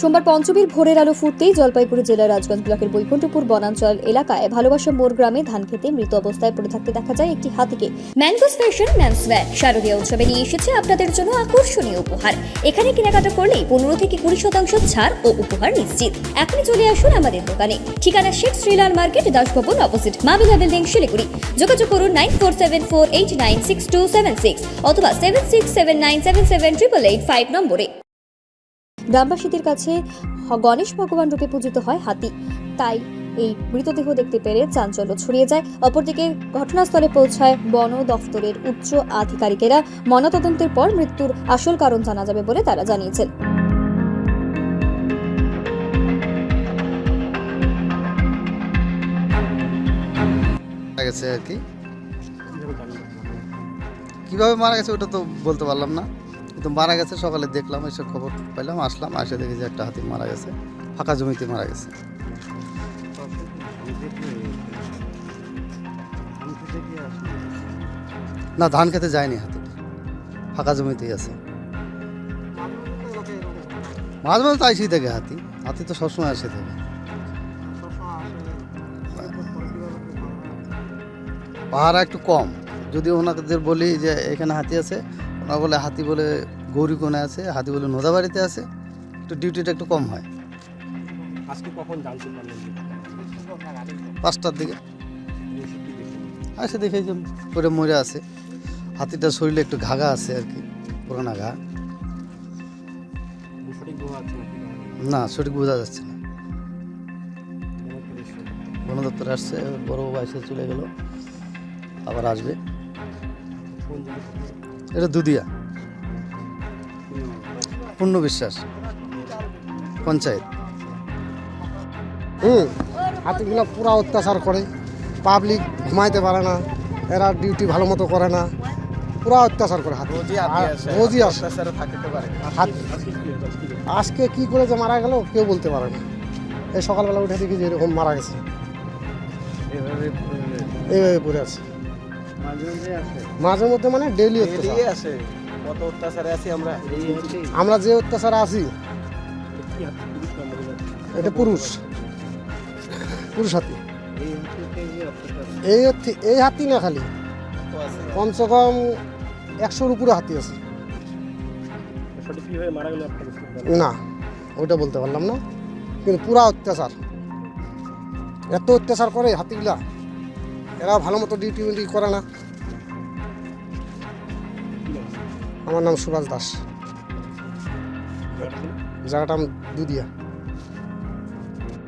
সোমবার পঞ্চমীর ভোরের আলো ফুটতেই জলপাইগুড়ি জেলার রাজগঞ্জ ব্লকের বৈকুণ্ঠপুর বনাঞ্চল এলাকায় ভালোবাসা মোড় গ্রামে ধান খেতে মৃত অবস্থায় পড়ে থাকতে দেখা যায় একটি হাতিকে। ম্যানগোস ফ্যাশন ম্যান্সওয়্যার শারদীয় উৎসবে নিয়ে এসেছে আপনাদের জন্য আকর্ষণীয় উপহার। এখানে কেনাকাটা করলেই পনেরো থেকে কুড়ি শতাংশ ছাড় ও উপহার নিশ্চিত। এখনই চলে আসুন আমাদের দোকানে। ঠিকানা Sheikh Srilal market, Dasbhaban opposite Mabila building Siliguri. যোগাযোগ করুন nine four seven four eight nine six two seven six অথবা seven six seven nine seven seven triple eight five নম্বরে। গ্রামবাসীদের কাছে গণেশ ভগবান রূপে পূজিত হয় হাতি। তাই এই মৃতদেহ দেখতে পেরে চাঞ্চল্য ছড়িয়ে যায়। অপরদিকে ঘটনাস্থলে পৌঁছায় বন দফতরের উচ্চ আধিকারিকেরা। ময়নাতদন্তের পর মৃত্যুর আসল কারণ জানা যাবে বলে তারা জানিয়েছেন। কীভাবে মারা গেছে ওটা তো বলতে পারলাম না। কিন্তু মারা গেছে, সকালে দেখলাম, এসে খবর পাইলাম আসলাম, আসে দেখি যে একটা হাতি মারা গেছে, ফাঁকা জমিতে মারা গেছে। না, ধান খেতে যায়নি হাতিটা, ফাঁকা জমিতেই আছে। মাঝে মাঝে তো আইসি থাকে হাতি হাতি তো সবসময় আসে থাকে পাহাড়া একটু কম, যদি ওনাদের বলি যে এখানে হাতি আছে ওনারা বলে হাতি বলে গৌরীকোণে আছে হাতি বলে নোদাবাড়িতে আছে একটু ডিউটিটা একটু কম হয়। আজকে কখন জানতে পারলেন পাঁচটার দিকে? আসে দেখে যে পরে মরে আছে। হাতিটার শরীরে একটু ঘাঘা আছে আর কি পুরানা ঘা। না সঠিক বোঝা যাচ্ছে না। বন দপ্তর আসছে বড় বাবা এসে চলে গেল আবার আসবে? এটা দুদিয়া পূর্ণ বিশ্বাস পঞ্চায়েত। হুম হাতিগুলো পুরা অত্যাচার করে। পাবলিক ঘুমাইতে পারে না এরা ডিউটি ভালো মতো করে না। পুরা অত্যাচার করে হাতি। রোজই আসে? আজকে কি করে যে মারা গেল? কেউ বলতে পারে না। এই সকালবেলা উঠে দেখি যে এরকম মারা গেছে। এইভাবে পড়ে আছে। মাঝে মধ্যে মানে ডেইলি অত্যাচার। কত অত্যাচারে আছি আমরা? আমরা যে অত্যাচারে আছি হাতে? এটা পুরুষ। পুরুষ হাতি এই হচ্ছে এই হাতি না খালি। কমসে কম একশোর উপরে হাতি আছে? না ওইটা বলতে পারলাম না। কিন্তু পুরা অত্যাচার। এত অত্যাচার করে হাতিগুলা। এরা ভালো মতো ডিউটি মিউটি করে না। আমার নাম সুভাষ দাস। জায়গাটা দুদিয়া।